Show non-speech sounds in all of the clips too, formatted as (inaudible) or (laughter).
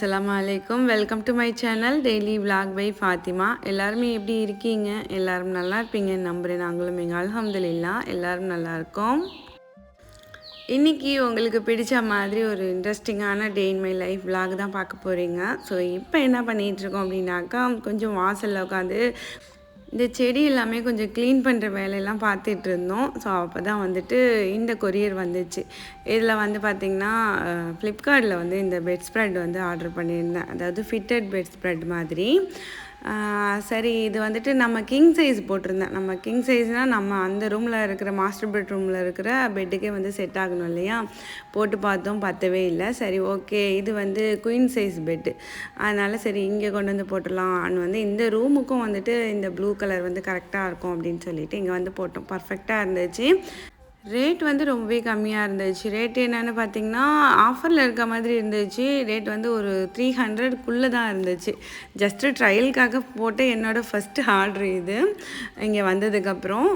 அஸ்லாம் அலைக்கும். Welcome to my channel daily vlog by Fathima எல்லாருமே எப்படி இருக்கீங்க? எல்லாரும் நல்லா இருப்பீங்கன்னு நம்புகிறேன் நாங்களும் எங்கள் அல்ஹம்துலில்லா எல்லாரும் நல்லா இருக்கோம். இன்றைக்கி உங்களுக்கு பிடிச்ச மாதிரி ஒரு இன்ட்ரெஸ்டிங்கான day in my life vlog தான் பார்க்க போகிறீங்க ஸோ இப்போ என்ன பண்ணிகிட்ருக்கோம் அப்படின்னாக்கா கொஞ்சம் வாசலில் உட்காந்து இந்த செடி எல்லாமே கொஞ்சம் க்ளீன் பண்ணுற வேலையெல்லாம் பார்த்துட்டு இருந்தோம் ஸோ அப்போ தான் வந்துட்டு இந்த கொரியர் வந்துச்சு. இதில் வந்து பார்த்திங்கன்னா ஃப்ளிப்கார்ட்டில் வந்து இந்த பெட் ஸ்ப்ரெட் வந்து ஆர்டர் பண்ணியிருந்தேன். அதாவது ஃபிட்டட் பெட் ஸ்ப்ரெட் மாதிரி. சரி இது வந்துட்டு நம்ம கிங் சைஸ் போட்டிருந்தேன். நம்ம கிங் சைஸ்னால் நம்ம அந்த ரூமில் இருக்கிற மாஸ்டர் பெட்ரூமில் இருக்கிற பெட்டுக்கே வந்து செட் ஆகணும் இல்லையா? போட்டு பார்த்தோம் பத்தவே இல்லை. சரி ஓகே இது வந்து குயின் சைஸ் பெட்டு அதனால் சரி இங்கே கொண்டு வந்து போட்டுடலாம்னு வந்து இந்த ரூமுக்கும் வந்துட்டு இந்த ப்ளூ கலர் வந்து கரெக்டாக இருக்கும் அப்படின்னு சொல்லிட்டு இங்கே வந்து போட்டோம். பர்ஃபெக்டாக இருந்துச்சு. ரேட் வந்து ரொம்பவே கம்மியாக இருந்துச்சு. ரேட் என்னென்னு பார்த்தீங்கன்னா ஆஃபரில் இருக்க மாதிரி இருந்துச்சு. ரேட் வந்து ஒரு த்ரீ ஹண்ட்ரட்குள்ளே தான் இருந்துச்சு. ஜஸ்ட்டு ட்ரையலுக்காக போட்டு என்னோடய ஃபஸ்ட்டு ஆர்டர் இது. இங்கே வந்ததுக்கப்புறம்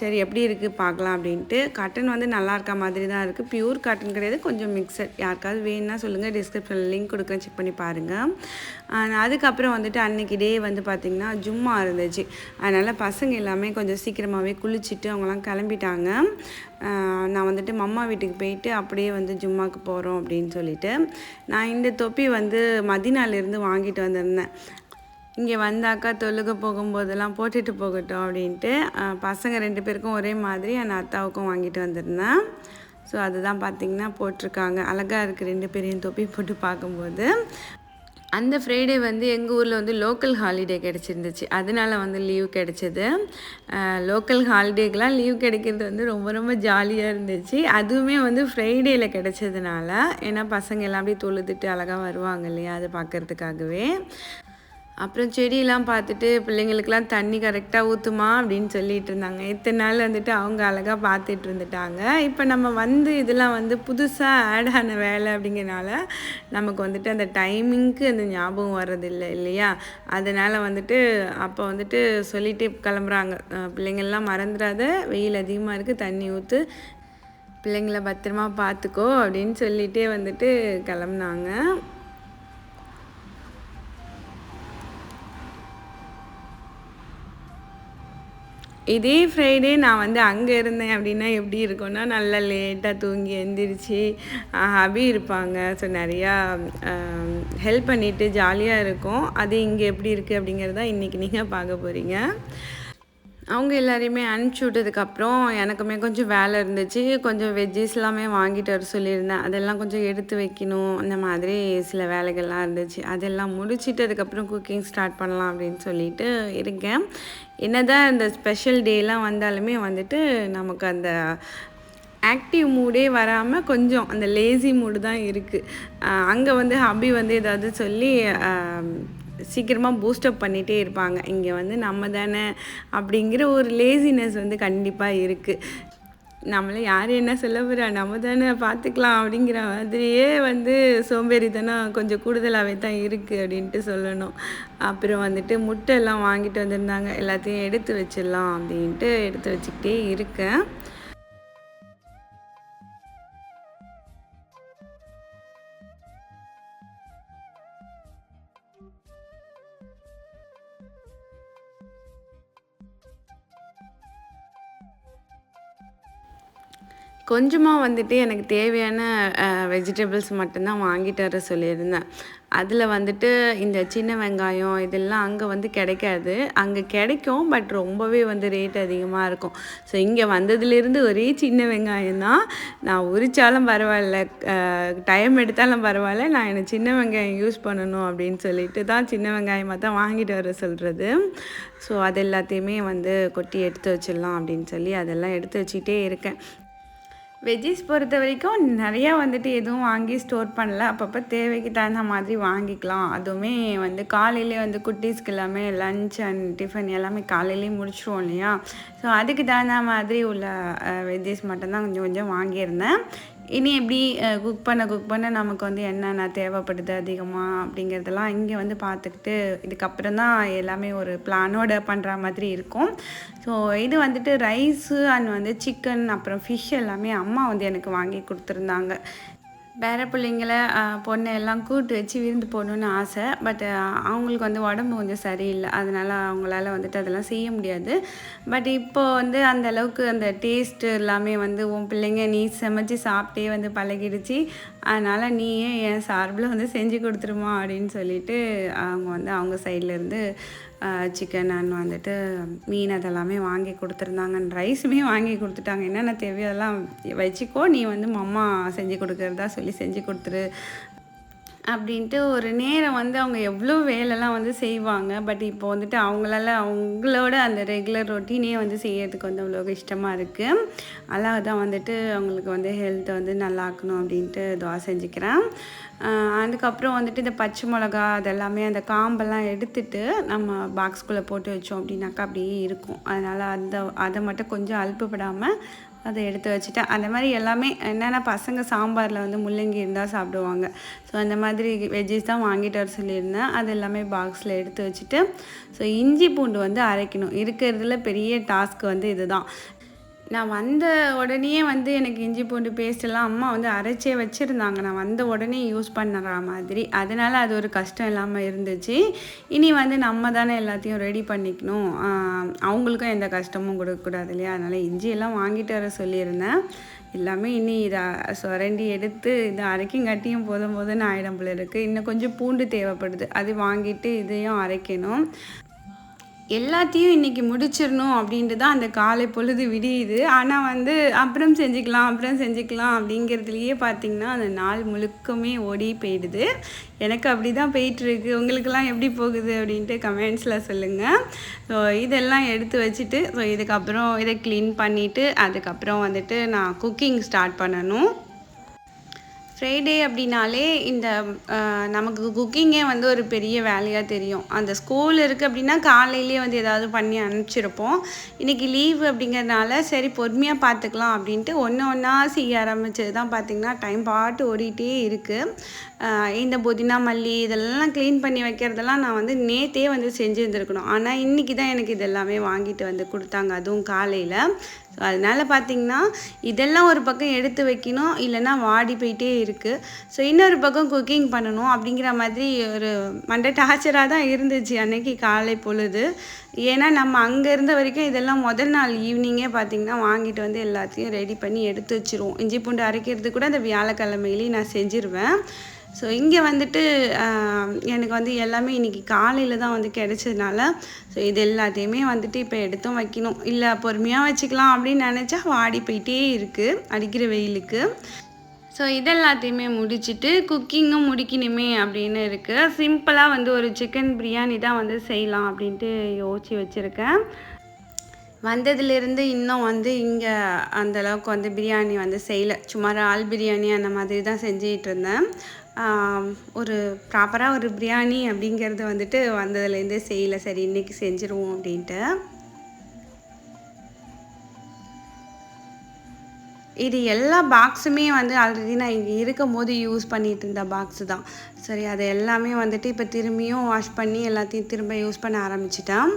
சரி எப்படி இருக்குது பார்க்கலாம் அப்படின்ட்டு. காட்டன் வந்து நல்லா இருக்க மாதிரி தான் இருக்குது பியூர் காட்டன் கிடையாது கொஞ்சம் மிக்சட் யாருக்காவது வேணும்னா சொல்லுங்கள் டிஸ்கிரிப்ஷனில் லிங்க் கொடுக்குறேன் செக் பண்ணி பாருங்கள் அதுக்கப்புறம் வந்துட்டு அன்னைக்கு டே வந்து பார்த்திங்கன்னா ஜும்மா இருந்துச்சு. அதனால் பசங்க எல்லாமே கொஞ்சம் சீக்கிரமாகவே குளிச்சுட்டு அவங்களாம் கிளம்பிட்டாங்க. நான் வந்துட்டு மம்மா வீட்டுக்கு போயிட்டு அப்படியே வந்து ஜும்மாவுக்கு போகிறோம் அப்படின்னு சொல்லிட்டு நான் இந்த தொப்பி வந்து மதினாலேருந்து வாங்கிட்டு வந்திருந்தேன். இங்கே வந்தாக்கா தொழுக போகும்போதெல்லாம் போட்டுட்டு போகட்டும் அப்படின்ட்டு பசங்க ரெண்டு பேருக்கும் ஒரே மாதிரி என் அத்தாவுக்கும் வாங்கிட்டு வந்திருந்தேன். ஸோ அதுதான் பார்த்திங்கன்னா போட்டிருக்காங்க. அழகாக இருக்குது ரெண்டு பேரையும் தொப்பி போட்டு பார்க்கும்போது. அந்த ஃப்ரைடே வந்து எங்கள் ஊரில் வந்து லோக்கல் ஹாலிடே கிடச்சிருந்துச்சு. அதனால வந்து லீவ் கிடச்சிது. லோக்கல் ஹாலிடேக்கெலாம் லீவ் கிடைக்கிறது வந்து ரொம்ப ரொம்ப ஜாலியாக இருந்துச்சு. அதுவுமே வந்து ஃப்ரைடேயில் கிடச்சதுனால ஏன்னா பசங்க எல்லாம் அப்படியே தொழுதுட்டு அழகாக வருவாங்க இல்லையா? அதை பார்க்கறதுக்காகவே. அப்புறம் செடியெல்லாம் பார்த்துட்டு பிள்ளைங்களுக்கெல்லாம் தண்ணி கரெக்டாக ஊற்றுமா அப்படின்னு சொல்லிட்டு இருந்தாங்க இத்தனை நாள் வந்துட்டு அவங்க அழகாக பார்த்துட்டு இருந்துட்டாங்க. இப்போ நம்ம வந்து இதெல்லாம் வந்து புதுசாக ஆட் ஆன வேலை அப்படிங்கிறனால நமக்கு வந்துட்டு அந்த டைமிங்க்கு அந்த ஞாபகம் வர்றதில்லை இல்லையா? அதனால் வந்துட்டு அப்போ வந்துட்டு சொல்லிட்டு கிளம்புறாங்க. பிள்ளைங்கள்லாம் மறந்துடாத வெயில் அதிகமாக இருக்குது தண்ணி ஊற்று பிள்ளைங்கள பத்திரமா பார்த்துக்கோ அப்படின்னு சொல்லிட்டே வந்துட்டு கிளம்புனாங்க. இதே ஃப்ரைடே நான் வந்து அங்கே இருந்தேன் அப்படின்னா எப்படி இருக்கும்னா நல்லா லேட்டாக தூங்கி எழுந்திரிச்சு ஹாபி ஹபி இருப்பாங்க. ஸோ நிறையா ஹெல்ப் பண்ணிவிட்டு ஜாலியாக இருக்கும். அது இங்கே எப்படி இருக்குது அப்படிங்கிறத இன்றைக்கி நீங்கள் பார்க்க போகிறீங்க அவங்க எல்லாரையுமே அனுப்பிச்சி விட்டதுக்கப்புறம் எனக்குமே கொஞ்சம் வேலை இருந்துச்சு. கொஞ்சம் வெஜ்ஜஸ் எல்லாமே வாங்கிட்டு வர சொல்லியிருந்தேன். அதெல்லாம் கொஞ்சம் எடுத்து வைக்கணும். அந்த மாதிரி சில வேலைகள்லாம் இருந்துச்சு. அதெல்லாம் முடிச்சிட்டு அதுக்கப்புறம் குக்கிங் ஸ்டார்ட் பண்ணலாம் அப்படின்னு சொல்லிட்டு இருக்கேன். என்னதான் இந்த ஸ்பெஷல் டேலாம் வந்தாலுமே வந்துட்டு நமக்கு அந்த ஆக்டிவ் மூடே வராமல் கொஞ்சம் அந்த லேசி மூடு தான் இருக்குது அங்கே வந்து ஹபி வந்து ஏதாவது சொல்லி சீக்கிரமாக பூஸ்டப் பண்ணிகிட்டே இருப்பாங்க. இங்கே வந்து நம்ம தானே அப்படிங்கிற ஒரு லேசினஸ் வந்து கண்டிப்பாக இருக்குது நம்மளை யார் என்ன சொல்ல போகிறா நம்ம தானே பார்த்துக்கலாம் அப்படிங்கிற மாதிரியே வந்து சோம்பேறித்தனம் கொஞ்சம் கூடுதலாகவே தான் இருக்குது அப்படின்ட்டு சொல்லணும். அப்புறம் வந்துட்டு முட்டை எல்லாம் வாங்கிட்டு வந்திருந்தாங்க. எல்லாத்தையும் எடுத்து வச்சிடலாம் அப்படின்ட்டு எடுத்து வச்சுக்கிட்டே இருக்கேன். கொஞ்சமாக வந்துட்டு எனக்கு தேவையான வெஜிடபிள்ஸ் மட்டும்தான் வாங்கிட்டு வர சொல்லியிருந்தேன். அதில் வந்துட்டு இந்த சின்ன வெங்காயம் இதெல்லாம் அங்கே வந்து கிடைக்காது. அங்கே கிடைக்கும் பட் ரொம்பவே வந்து ரேட் அதிகமாக இருக்கும். ஸோ இங்கே வந்ததுலேருந்து ஒரே சின்ன வெங்காயம் தான் நான் உரித்தாலும் பரவாயில்ல டைம் எடுத்தாலும் பரவாயில்ல நான் எனக்கு சின்ன வெங்காயம் யூஸ் பண்ணணும் அப்படின்னு சொல்லிட்டு தான் சின்ன வெங்காயமாக தான் வாங்கிட்டு வர சொல்கிறது ஸோ அது எல்லாத்தையுமே வந்து கொட்டி எடுத்து வச்சிடலாம் அப்படின்னு சொல்லி அதெல்லாம் எடுத்து வச்சுக்கிட்டே இருக்கேன். வெஜ்ஜீஸ் பொறுத்த வரைக்கும் நிறையா வந்துட்டு எதுவும் வாங்கி ஸ்டோர் பண்ணல. அப்பப்போ தேவைக்கு தகுந்த மாதிரி வாங்கிக்கலாம். அதுவுமே வந்து காலையிலே வந்து குட்டீஸ்க்கு எல்லாமே லஞ்ச் அண்ட் டிஃபன் எல்லாமே காலையிலேயே முடிச்சிருவோம் இல்லையா? ஸோ அதுக்கு தகுந்த மாதிரி உள்ள வெஜ்ஜீஸ் மட்டும்தான் கொஞ்சம் கொஞ்சம் வாங்கியிருந்தேன். இனி எப்படி குக் பண்ண குக் பண்ண நமக்கு வந்து என்னென்ன தேவைப்படுது அதிகமாக அப்படிங்கிறதெல்லாம் இங்கே வந்து பார்த்துக்கிட்டு இதுக்கப்புறம் தான் எல்லாமே ஒரு பிளானோட பண்ணுற மாதிரி இருக்கும். ஸோ இது வந்துட்டு ரைஸு அண்ட் வந்து சிக்கன் அப்புறம் ஃபிஷ் எல்லாமே அம்மா வந்து எனக்கு வாங்கி கொடுத்துருந்தாங்க. பேர பிள்ளைங்கள பொண்ணை எல்லாம் கூட்டு வச்சு விருந்து போகணுன்னு ஆசை. பட் அவங்களுக்கு வந்து உடம்பு கொஞ்சம் சரியில்லை. அதனால் அவங்களால வந்துட்டு அதெல்லாம் செய்ய முடியாது. பட் இப்போ வந்து அந்த அளவுக்கு அந்த டேஸ்ட்டு எல்லாமே வந்து உன் பிள்ளைங்க நீ சமைச்சு சாப்பிட்டே வந்து பழகிடுச்சு. அதனால் நீயே என் சார்பில் வந்து செஞ்சு கொடுத்துருமா அப்படின்னு சொல்லிட்டு அவங்க வந்து அவங்க சைட்லேருந்து சிக்கன் அண்ட் வந்துட்டு மீன் அதெல்லாமே வாங்கி கொடுத்துருந்தாங்க ரைஸுமே வாங்கி கொடுத்துட்டாங்க. என்னென்ன தேவையோ அதெல்லாம் வச்சுக்கோ. நீ வந்து மம்மா செஞ்சு கொடுக்குறதா சொல்லி செஞ்சு கொடுத்துரு. அப்படின்ட்டு ஒரு நேரம் வந்து அவங்க எவ்வளோ வேலைலாம் வந்து செய்வாங்க. பட் இப்போ வந்துட்டு அவங்களால அவங்களோட அந்த ரெகுலர் ரொட்டீனே வந்து செய்யறதுக்கு வந்து அவ்வளோ இஷ்டமாக இருக்குது அல்லாஹ் தான் வந்துட்டு அவங்களுக்கு வந்து ஹெல்த்தை வந்து நல்லா ஆக்கணும் அப்படின்ட்டு துவா செஞ்சுக்கிறேன். அதுக்கப்புறம் வந்துட்டு இந்த பச்சை மிளகா அதெல்லாமே அந்த காம்பெல்லாம் எடுத்துட்டு நம்ம பாக்ஸ்குள்ளே போட்டு வச்சோம் அப்படின்னாக்கா அப்படியே இருக்கும். அதனால் அந்த அதை மட்டும் கொஞ்சம் அல்பப்படாமல் அதை எடுத்து வச்சுட்டேன். அந்த மாதிரி எல்லாமே என்னென்ன பசங்க சாம்பாரில் வந்து முள்ளங்கி இருந்தால் சாப்பிடுவாங்க. ஸோ அந்த மாதிரி வெஜ்ஜஸ் தான் வாங்கிட்டு வர சொல்லியிருந்தேன். அது எல்லாமே பாக்ஸில் எடுத்து வச்சுட்டு ஸோ இஞ்சி பூண்டு வந்து அரைக்கணும். இருக்கிறதுல பெரிய டாஸ்க் வந்து இதுதான். நான் வந்த உடனே வந்து எனக்கு இஞ்சி பூண்டு பேஸ்ட் எல்லாம் அம்மா வந்து அரைச்சே வச்சுருந்தாங்க. நான் வந்த உடனே யூஸ் பண்ணுற மாதிரி. அதனால் அது ஒரு கஷ்டம் இல்லாமல் இருந்துச்சு. இனி வந்து நம்ம தானே எல்லாத்தையும் ரெடி பண்ணிக்கணும். அவங்களுக்கும் எந்த கஷ்டமும் கொடுக்கக்கூடாது இல்லையா? அதனால் இஞ்சி எல்லாம் வாங்கிட்டு வர சொல்லியிருந்தேன். எல்லாமே இனி இதை சுரண்டி எடுத்து இதை அரைக்கும் கட்டியும் போதும் போதுன்னு ஆயிடம் போல இருக்குது இன்னும் கொஞ்சம் பூண்டு தேவைப்படுது. அது வாங்கிட்டு இதையும் அரைக்கணும். எல்லாத்தையும் இன்றைக்கி முடிச்சிடணும் அப்படின்ட்டு தான் அந்த காலை பொழுது விடியுது. ஆனால் வந்து அப்புறம் செஞ்சுக்கலாம் அப்புறம் செஞ்சுக்கலாம் அப்படிங்கிறதுலையே பார்த்திங்கன்னா அந்த நாள் முழுக்கமே ஓடி போயிடுது. எனக்கு அப்படி தான் போயிட்டுருக்கு. உங்களுக்கெல்லாம் எப்படி போகுது அப்படின்ட்டு கமெண்ட்ஸில் சொல்லுங்கள் ஸோ இதெல்லாம் எடுத்து வச்சுட்டு ஸோ இதுக்கப்புறம் இதை க்ளீன் பண்ணிவிட்டு அதுக்கப்புறம் வந்துட்டு நான் குக்கிங் ஸ்டார்ட் பண்ணணும். ஃப்ரைடே அப்படின்னாலே இந்த நமக்கு குக்கிங்கே வந்து ஒரு பெரிய வேலையாக தெரியும். அந்த ஸ்கூல் இருக்குது அப்படின்னா காலையிலேயே வந்து ஏதாவது பண்ணி அனுப்பிச்சிருப்போம். இன்றைக்கி லீவு அப்படிங்கிறதுனால சரி பொறுமையாக பார்த்துக்கலாம் அப்படின்ட்டு ஒன்று ஒன்றா செய்ய ஆரம்பிச்சது தான் பார்த்திங்கன்னா டைம் பாட்டு ஓடிட்டே இருக்குது இந்த புதினா மல்லி இதெல்லாம் க்ளீன் பண்ணி வைக்கிறதெல்லாம் நான் வந்து நேத்தே வந்து செஞ்சுருந்துருக்கணும். ஆனால் இன்றைக்கி தான் எனக்கு இதெல்லாமே வாங்கிட்டு வந்து கொடுத்தாங்க. அதுவும் காலையில். ஸோ அதனால் பார்த்திங்கன்னா இதெல்லாம் ஒரு பக்கம் எடுத்து வைக்கணும். இல்லைன்னா வாடி போயிட்டே இருக்குது ஸோ இன்னொரு பக்கம் குக்கிங் பண்ணணும் அப்படிங்கிற மாதிரி ஒரு மண்டை டார்ச்சராக தான் இருந்துச்சு அன்னைக்கு காலை பொழுது. ஏன்னா நம்ம அங்கே இருந்த வரைக்கும் இதெல்லாம் முதல் நாள் ஈவினிங்கே பார்த்திங்கன்னா வாங்கிட்டு வந்து எல்லாத்தையும் ரெடி பண்ணி எடுத்து வச்சிருவோம். இஞ்சி பூண்டு அரைக்கிறது கூட அந்த வியாழக்கிழமையிலேயே நான் செஞ்சுருவேன். ஸோ இங்கே வந்துட்டு எனக்கு வந்து எல்லாமே இன்றைக்கி காலையில் தான் வந்து கிடச்சதுனால ஸோ இது எல்லாத்தையுமே வந்துட்டு இப்போ எடுத்தும் வைக்கணும். இல்லை பொறுமையாக வச்சுக்கலாம் அப்படின்னு நினச்சா வாடி போயிட்டே இருக்குது அடிக்கிற வெயிலுக்கு. ஸோ இதெல்லாத்தையுமே முடிச்சுட்டு குக்கிங்கும் முடிக்கணுமே அப்படின்னு இருக்குது சிம்பிளாக வந்து ஒரு சிக்கன் பிரியாணி தான் வந்து செய்யலாம் அப்படின்ட்டு யோசிச்சு வச்சுருக்கேன். வந்ததுலேருந்து இன்னும் வந்து இங்கே அந்த அளவுக்கு வந்து பிரியாணி வந்து செய்யலை. சும்மா ஆள் பிரியாணி அந்த மாதிரி தான் செஞ்சிகிட்டு இருந்தேன். ஒரு ப்ராப்பராக ஒரு பிரியாணி அப்படிங்கிறது வந்துட்டு வந்ததுலேருந்தே செய்யலை. சரி இன்றைக்கி செஞ்சுருவோம் அப்படின்ட்டு. இது எல்லா பாக்ஸுமே வந்து ஆல்ரெடி நான் இங்கே இருக்கும் போது யூஸ் பண்ணிட்டு இருந்த பாக்ஸு தான். சரி அதை எல்லாமே வந்துட்டு இப்போ திரும்பியும் வாஷ் பண்ணி எல்லாத்தையும் திரும்ப யூஸ் பண்ண ஆரம்பிச்சிட்டேன்.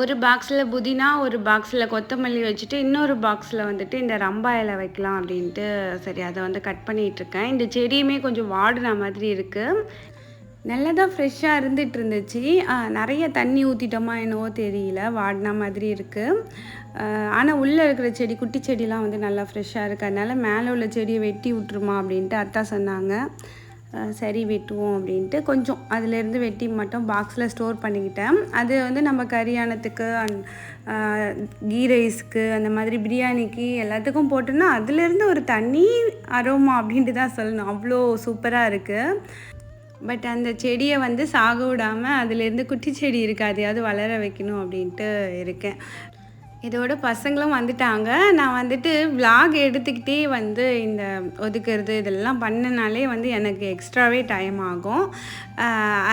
ஒரு பாக்ஸில் புதினா ஒரு பாக்ஸில் கொத்தமல்லி வச்சுட்டு இன்னொரு பாக்ஸில் வந்துட்டு இந்த ரம்பா இலை வைக்கலாம் அப்படின்ட்டு சரி அதை வந்து கட் பண்ணிகிட்ருக்கேன் இந்த செடியுமே கொஞ்சம் வாடின மாதிரி இருக்குது நல்லா தான் ஃப்ரெஷ்ஷாக இருந்துட்டு இருந்துச்சு. நிறைய தண்ணி ஊற்றிட்டோமா என்னவோ தெரியல வாடின மாதிரி இருக்குது ஆனால் உள்ளே இருக்கிற செடி குட்டி செடிலாம் வந்து நல்லா ஃப்ரெஷ்ஷாக இருக்கிறதுனால மேலே உள்ள செடியை வெட்டி விட்ருமா அப்படின்ட்டு அத்தா சொன்னாங்க. சரி வெட்டுவோம் அப்படின்ட்டு. கொஞ்சம் அதுலேருந்து வெட்டி மட்டும் பாக்ஸில் ஸ்டோர் பண்ணிக்கிட்டேன். அது வந்து நம்ம கரியானத்துக்கு அண்ட் கீ ரைஸ்க்கு அந்த மாதிரி பிரியாணிக்கு எல்லாத்துக்கும் போட்டோன்னா அதுலேருந்து ஒரு தனி அரோமா அப்படின்ட்டு தான் சொல்லணும். அவ்வளோ சூப்பராக இருக்குது பட் அந்த செடியை வந்து சாக விடாமல் அதுலேருந்து குட்டி செடி இருக்காது அது வளர வைக்கணும் அப்படின்ட்டு இருக்கேன். இதோட பசங்களும் வந்துட்டாங்க. நான் வந்துட்டு vlog எடுத்துக்கிட்டே வந்து இந்த ஒதுக்கிறது இதெல்லாம் பண்ணனாலே வந்து எனக்கு எக்ஸ்ட்ராவே டைம் ஆகும்.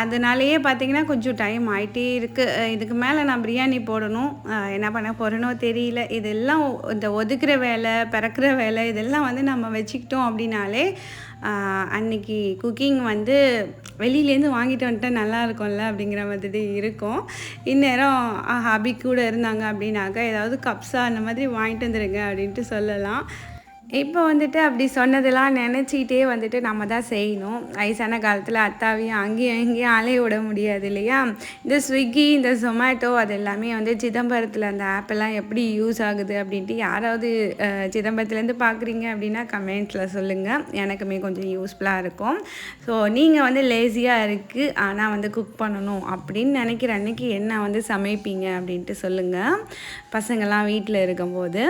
அதனாலேயே பார்த்தீங்கன்னா கொஞ்சம் டைம் ஆகிட்டே இருக்குது இதுக்கு மேலே நான் பிரியாணி போடணும். என்ன பண்ண போகிறேனோ தெரியல. இதெல்லாம் இந்த ஒதுக்குற வேலை பிறக்கிற வேலை இதெல்லாம் வந்து நம்ம வச்சுக்கிட்டோம் அப்படின்னாலே அன்னைக்கு குக்கிங் வந்து வெளியிலேருந்து வாங்கிட்டு வந்துட்டா நல்லா இருக்கும்ல அப்படிங்கிற மாதிரி இருக்கும். இந்நேரம் ஹாபி கூட இருந்தாங்க அப்படின்னாக்கா ஏதாவது கப்ஸா அந்த மாதிரி வாங்கிட்டு வந்துருங்க அப்படின்ட்டு சொல்லலாம். இப்போ வந்துட்டு அப்படி சொன்னதெல்லாம் நினச்சிக்கிட்டே வந்துட்டு நம்ம தான் செய்யணும். வயசான காலத்தில் அத்தாவையும் அங்கேயும் இங்கேயும் அலைய விட முடியாது இல்லையா? இந்த ஸ்விக்கி இந்த ஜொமேட்டோ அது எல்லாமே வந்து சிதம்பரத்தில் அந்த ஆப்பெல்லாம் எப்படி யூஸ் ஆகுது அப்படின்ட்டு யாராவது சிதம்பரத்துலேருந்து பார்க்குறீங்க அப்படின்னா கமெண்ட்ஸில் சொல்லுங்கள் எனக்குமே கொஞ்சம் யூஸ்ஃபுல்லாக இருக்கும். ஸோ நீங்கள் வந்து லேசியாக இருக்குது ஆனால் வந்து குக் பண்ணணும் அப்படின்னு நினைக்கிற அன்னைக்கு என்ன வந்து சமைப்பீங்க அப்படின்ட்டு சொல்லுங்கள் பசங்கள்லாம் வீட்டில் இருக்கும்போது.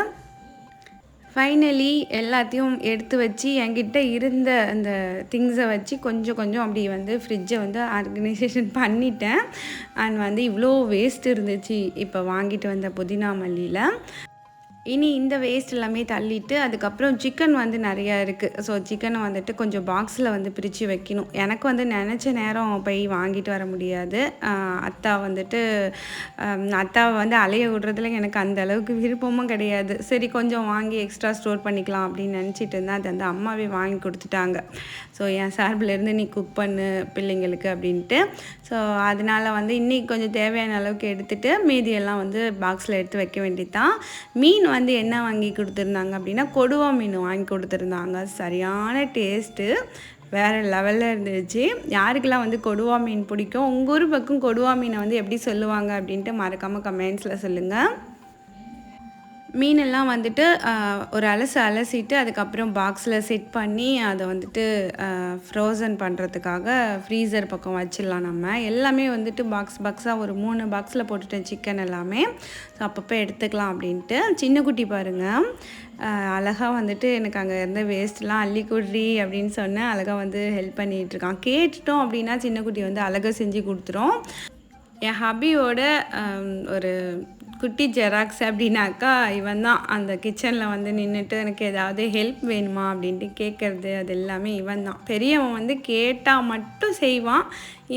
ஃபைனலி எல்லாத்தையும் எடுத்து வச்சு என்கிட்ட இருந்த அந்த திங்ஸை வச்சு கொஞ்சம் கொஞ்சம் அப்படி வந்து ஃப்ரிட்ஜை வந்து ஆர்கனைசேஷன் (laughs) பண்ணிட்டேன். அண்ட் வந்து இவ்வளோ வேஸ்ட் இருந்துச்சு. இப்போ வாங்கிட்டு வந்த புதினா மல்லியில் இனி இந்த வேஸ்ட் எல்லாமே தள்ளிட்டு அதுக்கப்புறம் சிக்கன் வந்து நிறையா இருக்குது ஸோ சிக்கனை வந்துட்டு கொஞ்சம் பாக்ஸில் வந்து பிரித்து வைக்கணும். எனக்கு வந்து நினச்ச நேரம் போய் வாங்கிட்டு வர முடியாது. அத்தா வந்துட்டு அத்தாவை வந்து அலைய விடுறதுல எனக்கு அந்த அளவுக்கு விருப்பமும் கிடையாது. சரி கொஞ்சம் வாங்கி எக்ஸ்ட்ரா ஸ்டோர் பண்ணிக்கலாம் அப்படின்னு நினச்சிட்டு இருந்தேன் அது வந்து அம்மாவே வாங்கி கொடுத்துட்டாங்க. ஸோ என் சார்பிலேருந்து நீ குக் பண்ணு பிள்ளைங்களுக்கு அப்படின்ட்டு. ஸோ அதனால் வந்து இன்றைக்கி கொஞ்சம் தேவையான அளவுக்கு எடுத்துகிட்டு மீதியெல்லாம் வந்து பாக்ஸில் எடுத்து வைக்க வேண்டியது தான் மீன் வந்து என்ன வாங்கி கொடுத்துருந்தாங்க அப்படின்னா கொடுவா மீன் வாங்கி கொடுத்துருந்தாங்க. சரியான டேஸ்ட்டு வேறு லெவலில் இருந்துச்சு. யாருக்கெல்லாம் வந்து கொடுவா மீன் பிடிக்கும்? உங்கள் ஊர் பக்கம் கொடுவா மீனை வந்து எப்படி சொல்லுவாங்க அப்படின்ட்டு மறக்காமல் கமெண்ட்ஸில் சொல்லுங்கள் மீனெல்லாம் வந்துட்டு ஒரு அலசு அலசிட்டு அதுக்கப்புறம் பாக்ஸில் செட் பண்ணி அதை வந்துட்டு ஃப்ரோசன் பண்ணுறதுக்காக ஃப்ரீசர் பக்கம் வச்சிடலாம் நம்ம. எல்லாமே வந்துட்டு பாக்ஸ் பாக்ஸாக ஒரு மூணு பாக்ஸில் போட்டுட்டேன் சிக்கன் எல்லாமே. ஸோ அப்பப்போ எடுத்துக்கலாம் அப்படின்ட்டு. சின்ன குட்டி பாருங்கள் அழகாக வந்துட்டு எனக்கு அங்கே இருந்த வேஸ்ட்லாம் அள்ளி குட்ரி அப்படின்னு சொன்னேன் அழகாக வந்து ஹெல்ப் பண்ணிகிட்ருக்கான் கேட்டுட்டோம் அப்படின்னா சின்ன குட்டி வந்து அழகாக செஞ்சு கொடுத்துரும். என் ஹபியோட ஒரு குட்டி ஜெராக்ஸ் அப்படின்னாக்கா இவன் தான் அந்த கிச்சனில் வந்து நின்றுட்டு எனக்கு ஏதாவது ஹெல்ப் வேணுமா அப்படின்ட்டு கேட்குறது அது எல்லாமே இவன் தான். பெரியவன் வந்து கேட்டால் மட்டும் செய்வான்.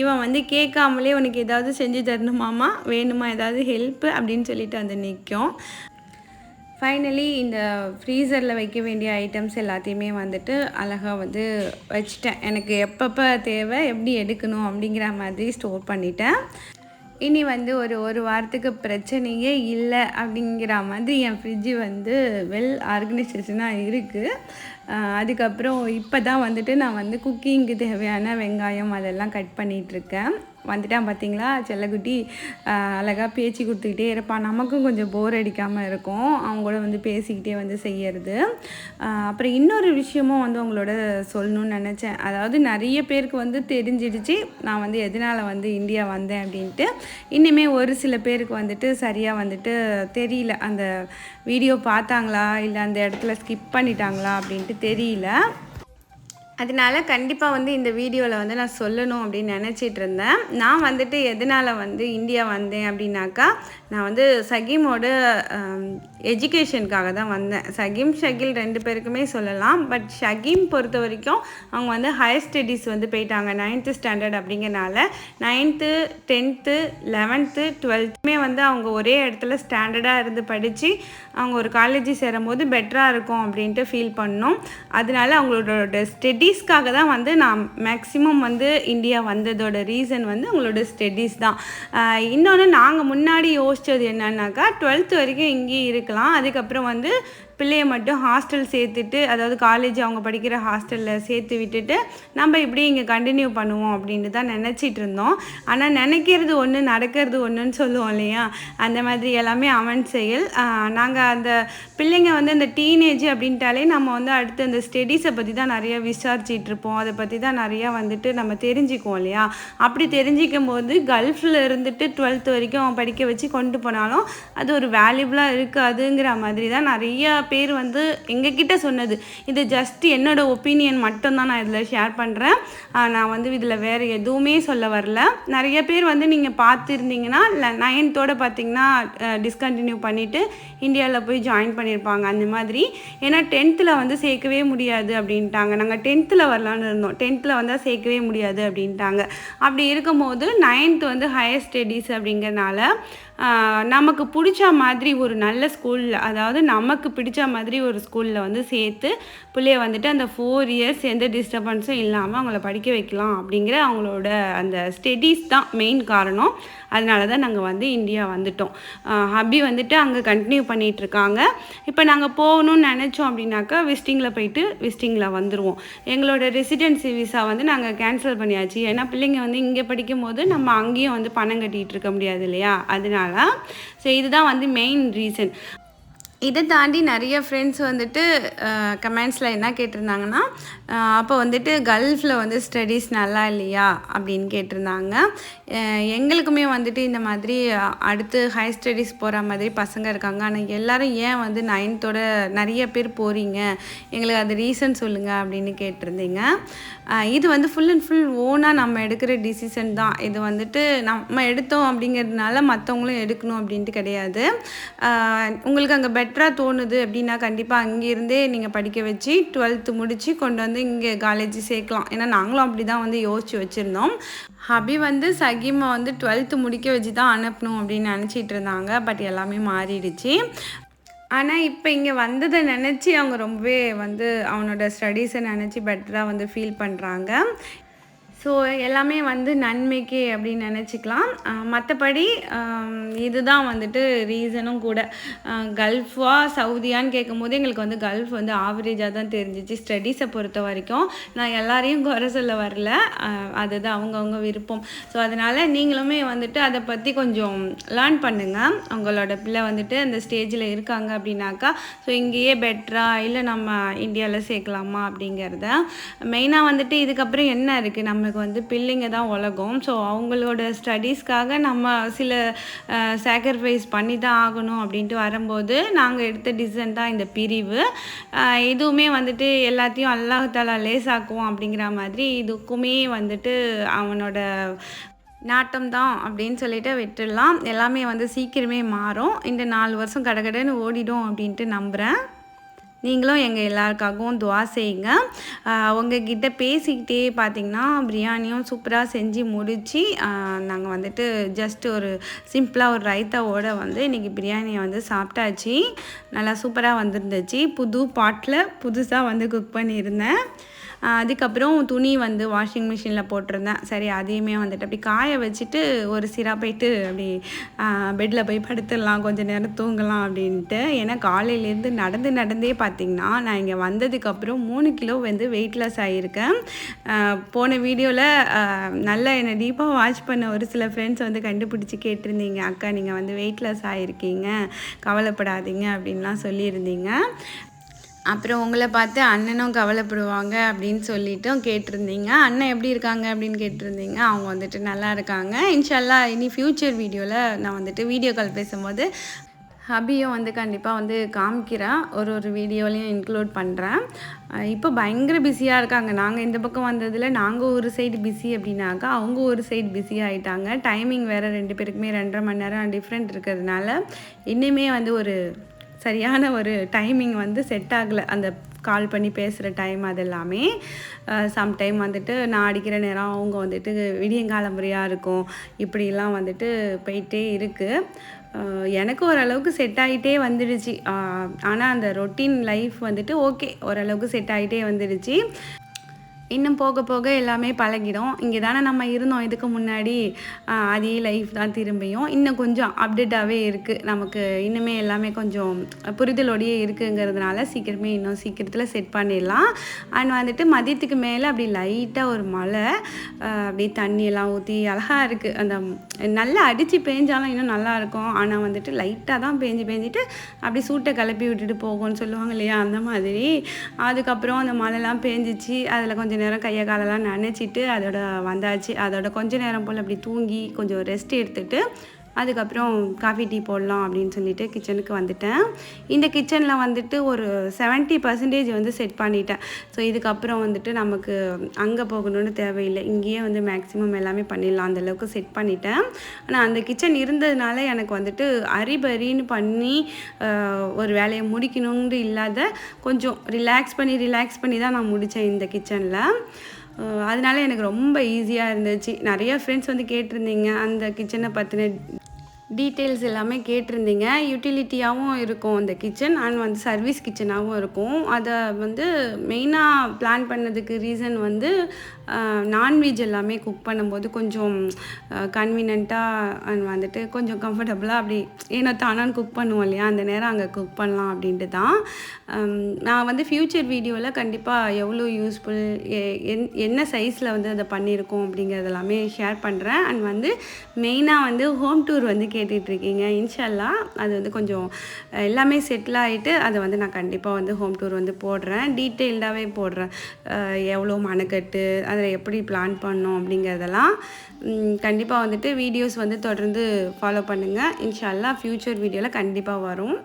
இவன் வந்து கேட்காமலே உனக்கு ஏதாவது செஞ்சு தரணுமாமா வேணுமா? ஏதாவது ஹெல்ப்பு அப்படின்னு சொல்லிட்டு வந்து நிற்கும் ஃபைனலி இந்த ஃப்ரீசரில் வைக்க வேண்டிய ஐட்டம்ஸ் எல்லாத்தையுமே வந்துட்டு அழகாக வந்து வச்சுட்டேன். எனக்கு எப்பப்போ தேவை எப்படி எடுக்கணும் அப்படிங்கிற மாதிரி ஸ்டோர் பண்ணிட்டேன். இனி வந்து ஒரு ஒரு வாரத்துக்கு பிரச்சனையே இல்லை அப்படிங்கிற மாதிரி என் ஃப்ரிட்ஜு வந்து வெல் ஆர்கனைசேஷனாக இருக்குது அதுக்கப்புறம் இப்போ தான் வந்துட்டு நான் வந்து குக்கிங்க்கு தேவையான வெங்காயம் அதெல்லாம் கட் பண்ணிகிட்ருக்கேன் வந்துட்டான் பார்த்தீங்களா செல்லக்குட்டி. அழகாக அழகா பேச்சு கொடுத்துக்கிட்டே இருப்பான். நமக்கும் கொஞ்சம் போர் அடிக்காமல் இருக்கும். அவங்களோட வந்து பேசிக்கிட்டே வந்து செய்யறது. அப்புறம் இன்னொரு விஷயமும் வந்து அவங்களோட சொல்லணும்னு நினச்சேன். அதாவது நிறைய பேருக்கு வந்து தெரிஞ்சிடுச்சு. நான் வந்து எதனால் வந்து இந்தியா வந்தேன் அப்படின்ட்டு. இன்னுமே ஒரு சில பேருக்கு வந்துட்டு சரியாக வந்துட்டு தெரியல. அந்த வீடியோ பார்த்தாங்களா? இல்லை அந்த இடத்துல ஸ்கிப் பண்ணிட்டாங்களா? அப்படின்ட்டு தெரியல. அதனால கண்டிப்பாக வந்து இந்த வீடியோவில் வந்து நான் சொல்லணும் அப்படின்னு நினச்சிட்டு இருந்தேன். நான் வந்துட்டு எதனால் வந்து இந்தியா வந்தேன் அப்படின்னாக்கா நான் வந்து சகீமோட எஜுகேஷனுக்காக தான் வந்தேன். சகிம் ஷகில் ரெண்டு பேருக்குமே சொல்லலாம். பட் ஷகிம் பொறுத்த வரைக்கும் அவங்க வந்து ஹையர் ஸ்டடீஸ் வந்து போயிட்டாங்க. நைன்த்து ஸ்டாண்டர்ட் அப்படிங்கிறனால நைன்த்து டென்த்து லெவன்த்து டுவெல்த்துமே வந்து அவங்க ஒரே இடத்துல ஸ்டாண்டர்டாக இருந்து படித்து அவங்க ஒரு காலேஜ் சேரும்போது பெட்டராக இருக்கும் அப்படின்ட்டு ஃபீல் பண்ணோம். அதனால அவங்களோட ஸ்டடீஸ்க்காக தான் வந்து நான் மேக்ஸிமம் வந்து இந்தியா வந்ததோட ரீசன் வந்து அவங்களோட ஸ்டடீஸ் தான். இன்னொன்று நாங்கள் முன்னாடி யோசித்தது என்னன்னாக்கா டுவெல்த் வரைக்கும் இங்கேயே இருக்கலாம். அதுக்கப்புறம் வந்து பிள்ளையை மட்டும் ஹாஸ்டல் சேர்த்துட்டு அதாவது காலேஜ் அவங்க படிக்கிற ஹாஸ்டலில் சேர்த்து விட்டுட்டு நம்ம இப்படி இங்கே கண்டினியூ பண்ணுவோம் அப்படின்னு தான் நினச்சிட்டு இருந்தோம். ஆனால் நினைக்கிறது ஒன்று நடக்கிறது ஒன்றுன்னு சொல்லுவோம் இல்லையா? அந்த மாதிரி எல்லாமே அவன் செயல். நாங்கள் அந்த பிள்ளைங்க வந்து அந்த டீனேஜ் அப்படின்ட்டாலே நம்ம வந்து அடுத்து அந்த ஸ்டடீஸை பற்றி தான் நிறைய விசாரிச்சிட்டு இருப்போம். அதை பற்றி தான் நிறையா வந்துட்டு நம்ம தெரிஞ்சுக்குவோம் இல்லையா? அப்படி தெரிஞ்சிக்கும் போது கல்ஃபில் இருந்துட்டு டுவெல்த் வரைக்கும் படிக்க வச்சு கொண்டு போனாலும் அது ஒரு வேல்யூபிளாக இருக்காதுங்கிற மாதிரி தான் நிறையா பேர் வந்து எங்ககிட்ட சொன்னது. இது ஜஸ்ட் என்னோட ஒப்பீனியன் மட்டும்தான் நான் இதில் ஷேர் பண்ணுறேன் நான் வந்து இதில் வேறு எதுவுமே சொல்ல வரல. நிறைய பேர் வந்து நீங்கள் பார்த்துருந்தீங்கன்னா நைன்த்தோடு பார்த்தீங்கன்னா டிஸ்கண்டினியூ பண்ணிவிட்டு இந்தியாவில் போய் ஜாயின் பண்ணியிருப்பாங்க அந்த மாதிரி. ஏன்னா டென்த்தில் வந்து சேர்க்கவே முடியாது அப்படின்ட்டாங்க. நாங்கள் டென்த்தில் வரலான்னு இருந்தோம். டென்த்தில் வந்தால் சேர்க்கவே முடியாது அப்படின்ட்டாங்க. அப்படி இருக்கும்போது நைன்த் வந்து ஹையர் ஸ்டடீஸ் அப்படிங்கிறனால நமக்கு பிடிச்ச மாதிரி ஒரு நல்ல ஸ்கூலில் அதாவது நமக்கு பிடிச்ச மாதிரி ஒரு ஸ்கூலில் வந்து சேர்த்து பிள்ளைய வந்துட்டு அந்த ஃபோர் இயர்ஸ் எந்த டிஸ்டர்பன்ஸும் இல்லாமல் அவங்கள படிக்க வைக்கலாம் அப்படிங்கிற அவங்களோட அந்த ஸ்டடீஸ் தான் மெயின் காரணம். அதனால தான் நாங்கள் வந்து இந்தியா வந்துட்டோம். ஹபி வந்துட்டு அங்கே கண்டினியூ பண்ணிகிட்ருக்காங்க இப்போ நாங்கள் போகணும்னு நினச்சோம் அப்படின்னாக்கா விஸ்டிங்கில் போயிட்டு விஸ்டிங்கில் வந்துடுவோம் எங்களோட ரெசிடென்சி விசா வந்து நாங்கள் கேன்சல் பண்ணியாச்சு. ஏன்னா பிள்ளைங்க வந்து இங்கே படிக்கும் போது நம்ம அங்கேயும் வந்து பணம் கட்டிகிட்டு இருக்க முடியாது இல்லையா? அதனால ஸோ இதுதான் வந்து மெயின் ரீசன் இதை தாண்டி நிறைய ஃப்ரெண்ட்ஸ் வந்துட்டு கமெண்ட்ஸில் என்ன கேட்டிருந்தாங்கன்னா அப்போ வந்துட்டு கல்ஃபில் வந்து ஸ்டடீஸ் நல்லா இல்லையா அப்படின்னு கேட்டிருந்தாங்க. எங்களுக்குமே வந்துட்டு இந்த மாதிரி அடுத்து ஹையர் ஸ்டடீஸ் போகிற மாதிரி பசங்க இருக்காங்க. ஆனால் எல்லோரும் ஏன் வந்து நைன்த்தோட நிறைய பேர் போகிறீங்க எங்களுக்கு அது ரீசன் சொல்லுங்கள் அப்படின்னு கேட்டிருந்தீங்க. இது வந்து ஃபுல் அண்ட் ஃபுல் ஓனாக நம்ம எடுக்கிற டிசிஷன் தான். இது வந்துட்டு நம்ம எடுத்தோம் அப்படிங்கிறதுனால மற்றவங்களும் எடுக்கணும் அப்படின்ட்டு கிடையாது. உங்களுக்கு அங்கே பெட்டராக தோணுது அப்படின்னா கண்டிப்பாக அங்கேருந்தே நீங்கள் படிக்க வச்சு டுவெல்த்து முடித்து கொண்டு வந்து வந்து இங்கே காலேஜ் சேர்க்கலாம். ஏன்னா நாங்களும் அப்படி தான் வந்து யோசித்து வச்சுருந்தோம். ஹபி வந்து சகிமை வந்து டுவெல்த்து முடிக்க வச்சு தான் அனுப்பணும் அப்படின்னு நினச்சிட்டு இருந்தாங்க. பட் எல்லாமே மாறிடுச்சு. ஆனால் இப்போ இங்கே வந்ததை நினச்சி அவங்க ரொம்பவே வந்து அவனோட ஸ்டடீஸை நினச்சி பெட்டராக வந்து ஃபீல் பண்ணுறாங்க ஸோ எல்லாமே வந்து நன்மைக்கு அப்படின்னு நினச்சிக்கலாம். மற்றபடி இதுதான் வந்துட்டு ரீசனும் கூட. கல்ஃபா சவுதியான்னு கேட்கும்போது எங்களுக்கு வந்து கல்ஃப் வந்து ஆவரேஜாக தான் தெரிஞ்சிச்சு. ஸ்டடீஸை பொறுத்த வரைக்கும் நான் எல்லாரையும் குறை சொல்ல வரல. அதுதான் அவங்கவுங்க விருப்பம். ஸோ அதனால் நீங்களுமே வந்துட்டு அதை பற்றி கொஞ்சம் லேர்ன் பண்ணுங்கள் உங்களோட பிள்ளை வந்துட்டு அந்த ஸ்டேஜில் இருக்காங்க அப்படின்னாக்கா ஸோ இங்கேயே பெட்டரா இல்லை நம்ம இந்தியாவில் சேர்க்கலாமா அப்படிங்கிறத. மெயினாக வந்துட்டு இதுக்கப்புறம் என்ன இருக்குது நம்ம நம்மளுக்கு வந்து பிள்ளைங்க தான் உலகம். ஸோ அவங்களோட ஸ்டடீஸ்க்காக நம்ம சில சாக்ரிஃபைஸ் பண்ணி தான் ஆகணும் அப்படின்ட்டு வரும்போது நாங்கள் எடுத்த டிசிஷன் தான் இந்த பிரிவு. இதுவுமே வந்துட்டு எல்லாத்தையும் அல்லாஹாலா லேசாக்குவோம் அப்படிங்கிற மாதிரி இதுக்குமே வந்துட்டு அவனோட நாட்டம் தான் அப்படின்னு சொல்லிட்டு விட்டுடலாம். எல்லாமே வந்து சீக்கிரமே மாறும். இந்த நாலு வருஷம் கடகடன்னு ஓடிடும் அப்படின்ட்டு நம்புகிறேன் நீங்களும் எங்கள் எல்லாருக்காகவும் துவா செய்யுங்க. உங்ககிட்ட பேசிக்கிட்டே பார்த்திங்கன்னா பிரியாணியும் சூப்பராக செஞ்சு முடித்து நாங்கள் வந்துட்டு ஜஸ்ட் ஒரு சிம்பிளாக ஒரு ரைத்தாவோடு வந்து இன்றைக்கி பிரியாணியை வந்து சாப்பிட்டாச்சு. நல்லா சூப்பராக வந்துருந்துச்சு. புது பாட்டில் புதுசாக வந்து குக் பண்ணியிருந்தேன். அதுக்கப்புறம் துணி வந்து வாஷிங் மிஷினில் போட்டிருந்தேன். சரி அதையுமே வந்துட்டு அப்படி காய வச்சுட்டு ஒரு சிரா போயிட்டு அப்படி பெட்டில் போய் படுத்துடலாம் கொஞ்சம் நேரம் தூங்கலாம் அப்படின்ட்டு. ஏன்னா காலையிலேருந்து நடந்து நடந்தே பார்த்திங்கன்னா நான் இங்கே வந்ததுக்கப்புறம் மூணு கிலோ வந்து வெயிட்லெஸ் ஆகியிருக்கேன் போன வீடியோவில் நல்லா என்னை டீப்பாக வாட்ச் பண்ண ஒரு சில ஃப்ரெண்ட்ஸ் வந்து கண்டுபிடிச்சி கேட்டிருந்தீங்க. அக்கா நீங்கள் வந்து வெயிட்லெஸ் ஆகிருக்கீங்க கவலைப்படாதீங்க அப்படின்லாம் சொல்லியிருந்தீங்க. அப்புறம் உங்களை பார்த்து அண்ணனும் கவலைப்படுவாங்க அப்படின்னு சொல்லிட்டும் கேட்டிருந்தீங்க. அண்ணன் எப்படி இருக்காங்க அப்படின்னு கேட்டிருந்தீங்க. அவங்க வந்துட்டு நல்லா இருக்காங்க. இன்ஷால்லா இனி ஃப்யூச்சர் வீடியோவில் நான் வந்துட்டு வீடியோ கால் பேசும்போது ஹபியும் வந்து கண்டிப்பாக வந்து காமிக்கிறேன் ஒரு ஒரு வீடியோலையும் இன்க்ளூட் பண்ணுறேன் இப்போ பயங்கர பிஸியாக இருக்காங்க. நாங்கள் இந்த பக்கம் வந்ததில் நாங்கள் ஒரு சைடு பிஸி அப்படின்னாக்கா அவங்க ஒரு சைடு பிஸி ஆகிட்டாங்க டைமிங் வேறு ரெண்டு பேருக்குமே ரெண்டரை மணி நேரம் டிஃப்ரெண்ட் இருக்கிறதுனால இன்னுமே வந்து ஒரு சரியான ஒரு டைமிங் வந்து செட் ஆகலை. அந்த கால் பண்ணி பேசுகிற டைம் அது எல்லாமே சம்டைம் வந்துட்டு நான் அடிக்கிற நேரம் அவங்க வந்துட்டு விடியங்காலம்புறையாக இருக்கும். இப்படிலாம் வந்துட்டு போயிட்டே இருக்குது எனக்கு ஓரளவுக்கு செட் ஆகிட்டே வந்துடுச்சு. ஆனால் அந்த ரொட்டீன் லைஃப் வந்துட்டு ஓகே ஓரளவுக்கு செட் ஆகிட்டே வந்துடுச்சு. இன்னும் போக போக எல்லாமே பழகிடும். இங்கே தானே நம்ம இருந்தோம். இதுக்கு முன்னாடி அதே லைஃப் தான் திரும்பியும். இன்னும் கொஞ்சம் அப்டேட்டாகவே இருக்குது நமக்கு இன்னுமே எல்லாமே கொஞ்சம் புரிதலோடையே இருக்குங்கிறதுனால சீக்கிரமே இன்னும் சீக்கிரத்தில் செட் பண்ணிடலாம். அண்ட் வந்துட்டு மதியத்துக்கு மேலே அப்படி லைட்டாக ஒரு மழை அப்படியே தண்ணியெல்லாம் ஊற்றி அழகாக இருக்குது அந்த நல்லா அடித்து பேஞ்சாலும் இன்னும் நல்லாயிருக்கும் ஆனால் வந்துட்டு லைட்டாக தான் பேஞ்சு பேஞ்சிட்டு அப்படி சூட்டை கிளப்பி விட்டுட்டு போகும்னு சொல்லுவாங்க இல்லையா? அந்த மாதிரி. அதுக்கப்புறம் அந்த மழைலாம் பேஞ்சிச்சு. அதில் கொஞ்சம் நேரம் கையை காலெல்லாம் நினச்சிட்டு அதோட வந்தாச்சு. அதோட கொஞ்ச நேரம் போல் அப்படி தூங்கி கொஞ்சம் ரெஸ்ட் எடுத்துகிட்டு அதுக்கப்புறம் காஃபி டீ போடலாம் அப்படின்னு சொல்லிட்டு கிச்சனுக்கு வந்துட்டேன். இந்த கிச்சனில் வந்துட்டு ஒரு செவன்ட்டி பர்சன்டேஜ் வந்து செட் பண்ணிட்டேன். ஸோ இதுக்கப்புறம் வந்துட்டு நமக்கு அங்கே போகணும்னு தேவையில்லை. இங்கேயே வந்து மேக்ஸிமம் எல்லாமே பண்ணிடலாம். அந்தளவுக்கு செட் பண்ணிட்டேன். ஆனால் அந்த கிச்சன் இருந்ததுனால எனக்கு வந்துட்டு அரிபரின்னு பண்ணி ஒரு வேலையை முடிக்கணுங்கிற இல்லாத கொஞ்சம் ரிலாக்ஸ் பண்ணி ரிலாக்ஸ் பண்ணி தான் நான் முடித்தேன் இந்த கிச்சனில் அதனால எனக்கு ரொம்ப ஈஸியாக இருந்துச்சு. நிறைய ஃப்ரெண்ட்ஸ் வந்து கேட்டிருந்தீங்க. அந்த கிச்சனை பற்றின டீட்டெயில்ஸ் எல்லாமே கேட்டிருந்தீங்க. யூட்டிலிட்டியாகவும் இருக்கும். அந்த கிச்சன் அண்ட் வந்து சர்வீஸ் கிச்சனாகவும் இருக்கும். அதை வந்து மெயினாக பிளான் பண்ணதுக்கு ரீசன் வந்து நான்வெஜ் எல்லாமே குக் பண்ணும்போது கொஞ்சம் கன்வீனியண்ட்டாக அண்ட் வந்துட்டு கொஞ்சம் கம்ஃபர்டபுளாக அப்படி ஏன்னா தானான்னு குக் பண்ணுவோம் இல்லையா? அந்த நேரம் அங்கே குக் பண்ணலாம் அப்படின்ட்டு தான். நான் வந்து ஃப்யூச்சர் வீடியோவில் கண்டிப்பாக எவ்வளோ யூஸ்ஃபுல் என்ன சைஸில் வந்து அதை பண்ணியிருக்கோம் அப்படிங்கிறது எல்லாமே ஷேர் பண்ணுறேன் அண்ட் வந்து மெயினாக வந்து ஹோம் டூர் வந்து கேட்டுட்ருக்கீங்க இன்ஷல்லா அது வந்து கொஞ்சம் எல்லாமே செட்டில் ஆகிட்டு அதை வந்து நான் கண்டிப்பாக வந்து ஹோம் டூர் வந்து போடுறேன். டீட்டெயில்டாகவே போடுறேன். எவ்வளோ மனக்கட்டு அதில் எப்படி பிளான் பண்ணோம் அப்படிங்கிறதெல்லாம் கண்டிப்பாக வந்துட்டு வீடியோஸ் வந்து தொடர்ந்து ஃபாலோ பண்ணுங்கள் இன்ஷால்லா ஃப்யூச்சர் வீடியோவில் கண்டிப்பாக வரும்.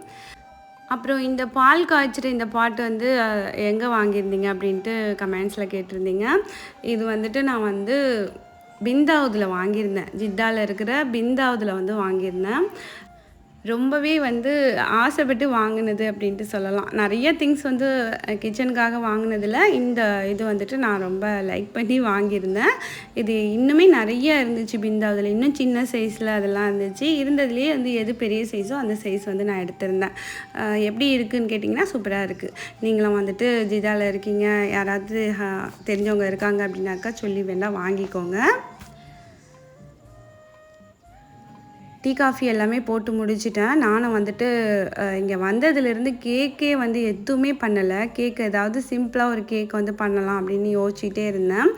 அப்புறம் இந்த பால் காய்ச்சிற இந்த பாட்டு வந்து எங்கே வாங்கியிருந்தீங்க அப்படின்ட்டு கமெண்ட்ஸில் கேட்டிருந்தீங்க. இது வந்துட்டு நான் வந்து பிந்தாவதில் வாங்கியிருந்தேன். ஜித்தாவில் இருக்கிற பிந்தாவதில் வந்து வாங்கியிருந்தேன். ரொம்பவே வந்து ஆசைப்பட்டு வாங்கினது அப்படின்ட்டு சொல்லலாம். நிறைய திங்ஸ் வந்து கிச்சனுக்காக வாங்கினதில் இந்த இது வந்துட்டு நான் ரொம்ப லைக் பண்ணி வாங்கியிருந்தேன். இது இன்னுமே நிறைய இருந்துச்சு பிந்தாவதில் இன்னும் சின்ன சைஸில் அதெல்லாம் இருந்துச்சு. இருந்ததுலேயே வந்து எது பெரிய சைஸோ அந்த சைஸ் வந்து நான் எடுத்திருந்தேன். எப்படி இருக்குதுன்னு கேட்டிங்கன்னா சூப்பராக இருக்குது நீங்களும் வந்துட்டு ஜிதாவில் இருக்கீங்க. யாராவது தெரிஞ்சவங்க இருக்காங்க அப்படின்னாக்கா சொல்லி வேண்டாம் வாங்கிக்கோங்க. டீ காஃபி எல்லாமே போட்டு முடிச்சிட்டேன். நானும் வந்துட்டு இங்கே வந்ததுலேருந்து கேக்கே வந்து எதுவுமே பண்ணலை. கேக் ஏதாவது சிம்பிளாக ஒரு கேக் வந்து பண்ணலாம் அப்படின்னு யோசிச்சுட்டே இருந்தேன்.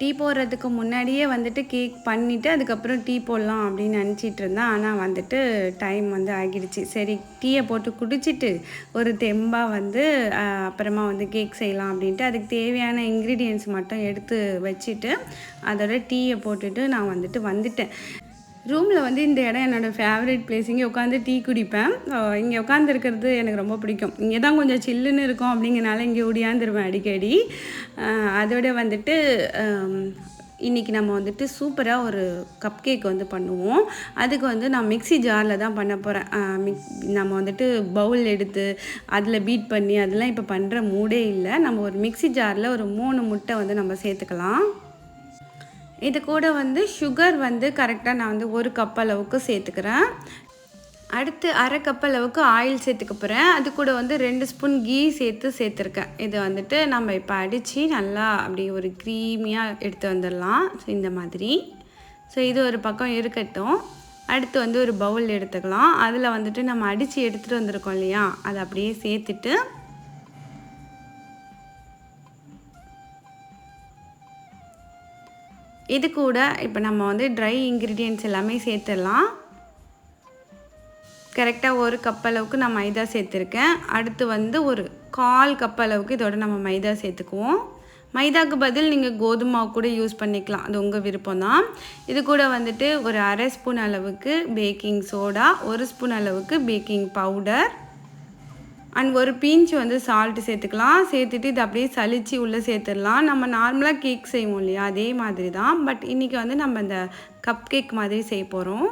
டீ போடுறதுக்கு முன்னாடியே வந்துட்டு கேக் பண்ணிவிட்டு அதுக்கப்புறம் டீ போடலாம் அப்படின்னு நினச்சிட்டு இருந்தேன். ஆனால் வந்துட்டு டைம் வந்து ஆகிடுச்சு. சரி டீயை போட்டு குடிச்சிட்டு ஒரு தெம்பாக வந்து அப்புறமா வந்து கேக் செய்யலாம் அப்படின்ட்டு அதுக்கு தேவையான இன்க்ரீடியன்ஸ் மட்டும் எடுத்து வச்சுட்டு அதோட டீயை போட்டுட்டு நான் வந்துட்டு வந்துட்டேன். ரூமில் வந்து இந்த இடம் என்னோடய ஃபேவரட் பிளேஸ் இங்கே உட்காந்து டீ குடிப்பேன். இங்கே உட்காந்துருக்கிறது எனக்கு ரொம்ப பிடிக்கும். இங்கே தான் கொஞ்சம் சில்லுன்னு இருக்கும் அப்படிங்கிறனால இங்கே ஓடியாந்துருவேன் அடிக்கடி. அதோடு வந்துட்டு இன்றைக்கி நம்ம வந்துட்டு சூப்பராக ஒரு கப் கேக் வந்து பண்ணுவோம். அதுக்கு வந்து நான் மிக்சி ஜாரில் தான் பண்ண போகிறேன் மிக் நம்ம வந்துட்டு பவுல் எடுத்து அதில் பீட் பண்ணி அதெல்லாம் இப்போ பண்ணுற மூடே இல்லை. நம்ம ஒரு மிக்சி ஜாரில் ஒரு மூணு முட்டை வந்து நம்ம சேர்த்துக்கலாம். இது கூட வந்து சுகர் வந்து கரெக்டாக நான் வந்து ஒரு கப் அளவுக்கு சேர்த்துக்கிறேன். அடுத்து அரை கப் அளவுக்கு ஆயில் சேர்த்துக்க போகிறேன் அது கூட வந்து ரெண்டு ஸ்பூன் கீ சேர்த்து சேர்த்துருக்கேன். இது வந்துட்டு நம்ம இப்போ அடித்து நல்லா அப்படி ஒரு க்ரீமியாக எடுத்து வந்துடலாம். ஸோ இந்த மாதிரி. ஸோ இது ஒரு பக்கம் இருக்கட்டும். அடுத்து வந்து ஒரு பவுல் எடுத்துக்கலாம். அதில் வந்துட்டு நம்ம அடித்து எடுத்துகிட்டு வந்திருக்கோம் இல்லையா? அதை அப்படியே சேர்த்துட்டு இது கூட இப்போ நம்ம வந்து ட்ரை இன்க்ரீடியன்ட்ஸ் எல்லாமே சேர்த்துடலாம். கரெக்டாக ஒரு கப் அளவுக்கு நான் மைதா சேர்த்துருக்கேன். அடுத்து வந்து ஒரு கால் கப் அளவுக்கு இதோட நம்ம மைதா சேர்த்துக்குவோம். மைதாக்கு பதில் நீங்கள் கோதுமை கூட யூஸ் பண்ணிக்கலாம். அது உங்கள் விருப்பம் தான். இது கூட வந்துட்டு ஒரு அரை ஸ்பூன் அளவுக்கு பேக்கிங் சோடா ஒரு ஸ்பூன் அளவுக்கு பேக்கிங் பவுடர் அண்ட் ஒரு பீஞ்சு வந்து சால்ட்டு சேர்த்துக்கலாம். சேர்த்துட்டு இது அப்படியே சளிச்சு உள்ளே சேர்த்துடலாம். நம்ம நார்மலாக கேக் செய்வோம் இல்லையா? அதே மாதிரி தான் பட் இன்றைக்கி வந்து நம்ம இந்த கப் கேக் மாதிரி செய்ய போகிறோம்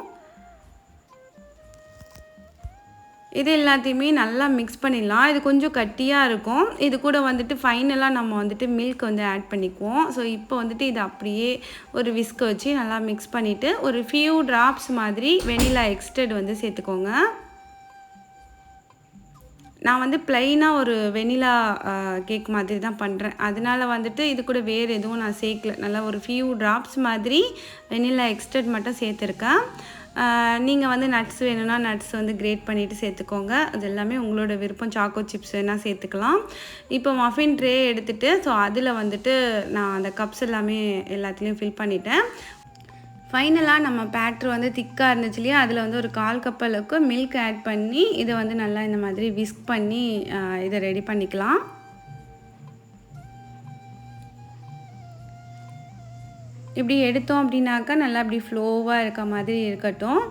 இது எல்லாத்தையுமே நல்லா மிக்ஸ் பண்ணிடலாம். இது கொஞ்சம் கட்டியாக இருக்கும். இது கூட வந்துட்டு ஃபைனலாக நம்ம வந்துட்டு மில்க் வந்து ஆட் பண்ணிக்குவோம். ஸோ இப்போ வந்துட்டு இது அப்படியே ஒரு விஸ்க் வச்சு நல்லா மிக்ஸ் பண்ணிவிட்டு ஒரு ஃபியூ ட்ராப்ஸ் மாதிரி வெனிலா எக்ஸ்டர்ட் வந்து சேர்த்துக்கோங்க. நான் வந்து ப்ளைனாக ஒரு வெனிலா கேக் மாதிரி தான் பண்ணுறேன் அதனால வந்துட்டு இது கூட வேறு எதுவும் நான் சேர்க்கல. நல்லா ஒரு ஃபியூ ட்ராப்ஸ் மாதிரி வெனிலா எக்ஸ்டர்ட் மட்டும் சேர்த்துருக்கேன். நீங்கள் வந்து நட்ஸ் வேணும்னா நட்ஸ் வந்து கிரேட் பண்ணிவிட்டு சேர்த்துக்கோங்க. அது எல்லாமே உங்களோட விருப்பம். சாக்கோ சிப்ஸ் வேணால் சேர்த்துக்கலாம். இப்போ மஃபின் ட்ரே எடுத்துகிட்டு ஸோ அதில் வந்துட்டு நான் அந்த கப்ஸ் எல்லாமே எல்லாத்துலேயும் ஃபில் பண்ணிட்டேன். ஃபைனலாக நம்ம பேட்ரு வந்து திக்காக இருந்துச்சு இல்லையா? அதில் வந்து ஒரு கால் கப் அளவுக்கு மில்க் ஆட் பண்ணி இதை வந்து நல்லா இந்த மாதிரி விஸ்க் பண்ணி இதை ரெடி பண்ணிக்கலாம். இப்படி எடுத்தோம் அப்படின்னாக்கா நல்லா அப்படி ஃப்ளோவாக இருக்க மாதிரி இருக்கட்டும்.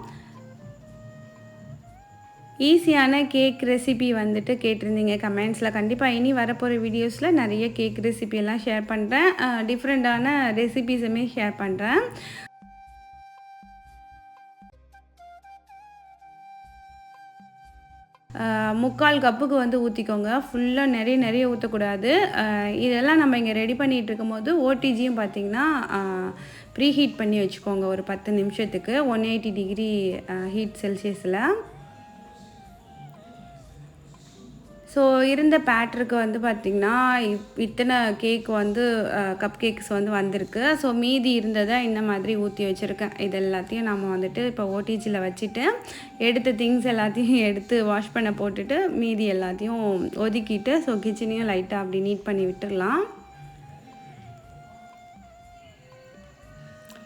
ஈஸியான கேக் ரெசிபி வந்துட்டு கேட்டிருந்தீங்க. கமெண்ட்ஸில் கண்டிப்பாக இனி வரப்போகிற வீடியோஸில் நிறைய கேக் ரெசிபியெல்லாம் ஷேர் பண்ணுறேன் டிஃப்ரெண்ட்டான ரெசிபிஸுமே ஷேர் பண்ணுறேன் முக்கால் கப்புக்கு வந்து ஊற்றிக்கோங்க ஃபுல்லாக நிறைய நிறைய ஊற்றக்கூடாது இதெல்லாம் நம்ம இங்கே ரெடி பண்ணிகிட்டு இருக்கும்போது ஓடிஜியும் பார்த்திங்கன்னா ப்ரீ ஹீட் பண்ணி வச்சுக்கோங்க ஒரு பத்து நிமிஷத்துக்கு. ஒன் எயிட்டி டிகிரி ஹீட் செல்சியஸில் ஸோ இருந்த பேட்டருக்கு வந்து பார்த்திங்கன்னா இப் இத்தனை கேக் வந்து கப் கேக்ஸ் வந்து வந்திருக்கு. ஸோ மீதி இருந்ததை இந்த மாதிரி ஊற்றி வச்சுருக்கேன். இது எல்லாத்தையும் நம்ம வந்துட்டு இப்போ ஓடிஜியில் வச்சுட்டு எடுத்த திங்ஸ் எல்லாத்தையும் எடுத்து வாஷ் பண்ண போட்டுட்டு மீதி எல்லாத்தையும் ஒதுக்கிட்டு ஸோ கிச்சனையும் லைட்டாக அப்படி நீட் பண்ணி விட்டுடலாம்.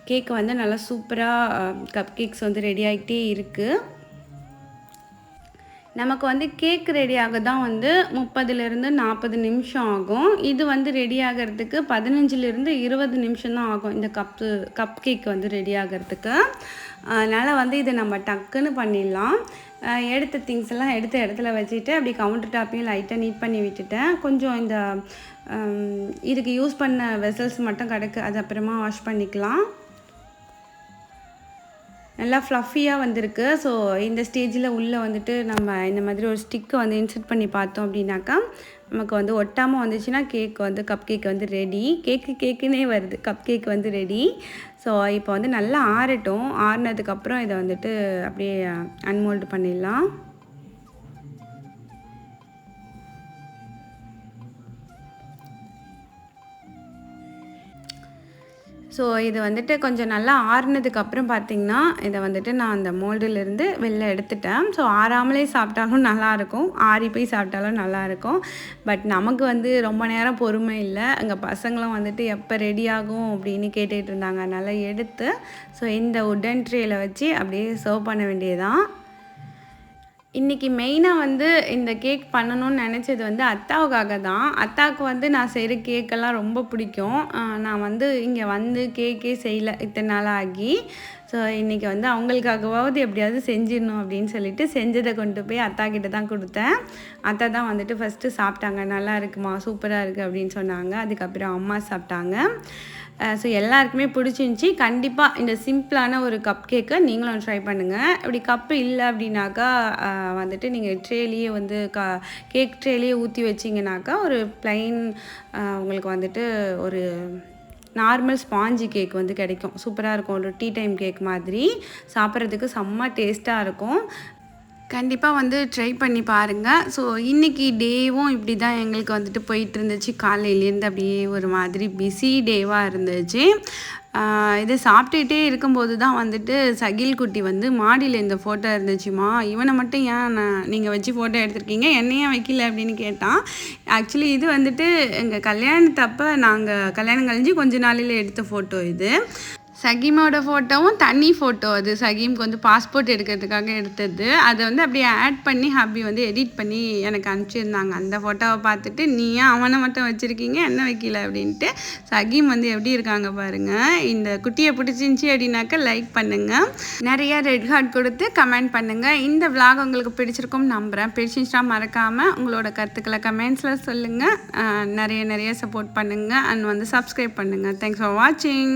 கேக் வந்து நல்லா சூப்பராக கப் கேக்ஸ் வந்து ரெடி ஆகிட்டே இருக்குது நமக்கு வந்து கேக் ரெடியாக தான் வந்து முப்பதுலேருந்து நாற்பது நிமிஷம் ஆகும். இது வந்து ரெடி ஆகிறதுக்கு பதினஞ்சுலேருந்து இருபது நிமிஷம் தான் ஆகும் இந்த கப்பு கப் கேக் வந்து ரெடி ஆகிறதுக்கு. அதனால் வந்து இதை நம்ம டக்குன்னு பண்ணிடலாம். எடுத்த திங்ஸ் எல்லாம் எடுத்த இடத்துல வச்சுட்டு அப்படி கவுண்டர் டாப்பையும் லைட்டாக நீட் பண்ணி விட்டுட்டேன். கொஞ்சம் இந்த இதுக்கு யூஸ் பண்ண வெசல்ஸ் மட்டும் கிடக்கு அது அப்புறமா வாஷ் பண்ணிக்கலாம். நல்லா ஃப்ளஃபியாக வந்திருக்கு. ஸோ இந்த ஸ்டேஜில் உள்ளே வந்துட்டு நம்ம இந்த மாதிரி ஒரு ஸ்டிக்கை வந்து இன்சர்ட் பண்ணி பார்த்தோம் அப்படின்னாக்கா நமக்கு வந்து ஒட்டாமல் வந்துச்சுன்னா கேக் வந்து கப் கேக் வந்து ரெடி கேக்கு கேக்குன்னே வருது. கப் கேக் வந்து ரெடி ஸோ இப்போ வந்து நல்லா ஆறட்டும். ஆறினதுக்கப்புறம் இதை வந்துட்டு அப்படியே அன்மோல்டு பண்ணிடலாம். ஸோ இது வந்துட்டு கொஞ்சம் நல்லா ஆறுனதுக்கப்புறம் பார்த்திங்கன்னா இதை வந்துட்டு நான் அந்த மோல்டுலேருந்து வெளில எடுத்துட்டேன். ஸோ ஆறாமலே சாப்பிட்டாலும் நல்லாயிருக்கும். ஆறி போய் சாப்பிட்டாலும் நல்லாயிருக்கும். பட் நமக்கு வந்து ரொம்ப நேரம் பொறுமை இல்லை. அங்கே பசங்களும் வந்துட்டு எப்போ ரெடி ஆகும் அப்படின்னு கேட்டுகிட்டு இருந்தாங்க. அதனால் எடுத்து ஸோ இந்த உட்டன் ட்ரேயில் வச்சு அப்படியே சர்வ் பண்ண வேண்டியதான் இன்றைக்கி மெயினாக வந்து இந்த கேக் பண்ணணும்னு நினச்சது வந்து அத்தாவுக்காக தான். அத்தாவுக்கு வந்து நான் செய்கிற கேக்கெல்லாம் ரொம்ப பிடிக்கும். நான் வந்து இங்கே வந்து கேக்கே செய்யலை இத்தனை நாள் ஆகி. ஸோ இன்றைக்கி வந்து அவங்களுக்காகவாவது எப்படியாவது செஞ்சிடணும் அப்படின்னு சொல்லிட்டு செஞ்சதை கொண்டு போய் அத்தா கிட்ட தான் கொடுத்தேன். அத்தா தான் வந்துட்டு ஃபஸ்ட்டு சாப்பிட்டாங்க. நல்லா இருக்குமா? சூப்பராக இருக்குது அப்படின்னு சொன்னாங்க. அதுக்கப்புறம் அம்மா சாப்பிட்டாங்க. ஸோ எல்லாருக்குமே பிடிச்சிருந்துச்சி. கண்டிப்பாக இந்த சிம்பிளான ஒரு கப் கேக்கை நீங்களும் ட்ரை பண்ணுங்கள் இப்படி கப்பு இல்லை அப்படின்னாக்கா வந்துட்டு நீங்கள் ட்ரேலேயே வந்து க கேக் ட்ரேலேயே ஊற்றி வச்சிங்கனாக்கா ஒரு ப்ளைன் உங்களுக்கு வந்துட்டு ஒரு நார்மல் ஸ்பாஞ்சி கேக் வந்து கிடைக்கும். சூப்பராக இருக்கும். ஒரு டீ டைம் கேக் மாதிரி. சாப்பிட்றதுக்கு செம்ம டேஸ்ட்டாக இருக்கும். கண்டிப்பாக வந்து ட்ரை பண்ணி பாருங்கள் ஸோ இன்றைக்கி டேவும் இப்படி தான் எங்களுக்கு வந்துட்டு போயிட்டு இருந்துச்சு காலையிலேருந்து அப்படியே ஒரு மாதிரி பிஸி டேவாக இருந்துச்சு. இது சாப்பிட்டுட்டே இருக்கும்போது தான் வந்துட்டு சகில் குட்டி வந்து மாடியில் இந்த ஃபோட்டோ இருந்துச்சுமா? இவனை மட்டும் ஏன் நான் நீங்கள் வச்சு ஃபோட்டோ எடுத்திருக்கீங்க? என்னையும் வைக்கல அப்படின்னு கேட்டான். ஆக்சுவலி இது வந்துட்டு எங்கள் கல்யாணத்தப்போ நாங்கள் கல்யாணம் கழிஞ்சு கொஞ்ச நாளில் எடுத்த ஃபோட்டோ இது. சகீமோட ஃபோட்டோவும் தனி ஃபோட்டோ அது. சகீமுக்கு வந்து பாஸ்போர்ட் எடுக்கிறதுக்காக எடுத்தது. அதை வந்து அப்படியே ஆட் பண்ணி ஹாப்பி வந்து எடிட் பண்ணி எனக்கு அனுப்பிச்சிருந்தாங்க. அந்த ஃபோட்டோவை பார்த்துட்டு நீ ஏன் அவனை மட்டும் வச்சுருக்கீங்க? என்ன வைக்கல? அப்படின்ட்டு சகீம் வந்து எப்படி இருக்காங்க பாருங்கள் இந்த குட்டியை பிடிச்சிருந்துச்சி அப்படின்னாக்கா லைக் பண்ணுங்கள் நிறைய ரெட் ஹார்ட் கொடுத்து கமெண்ட் பண்ணுங்கள் இந்த விலாக் உங்களுக்கு பிடிச்சிருக்கும் நம்புகிறேன் பிடிச்சிருந்துச்சா மறக்காமல் உங்களோட கருத்துக்களை கமெண்ட்ஸில் சொல்லுங்கள் நிறைய நிறைய சப்போர்ட் பண்ணுங்கள் அண்ட் வந்து சப்ஸ்கிரைப் பண்ணுங்கள் தேங்க்ஸ் ஃபார் வாட்சிங்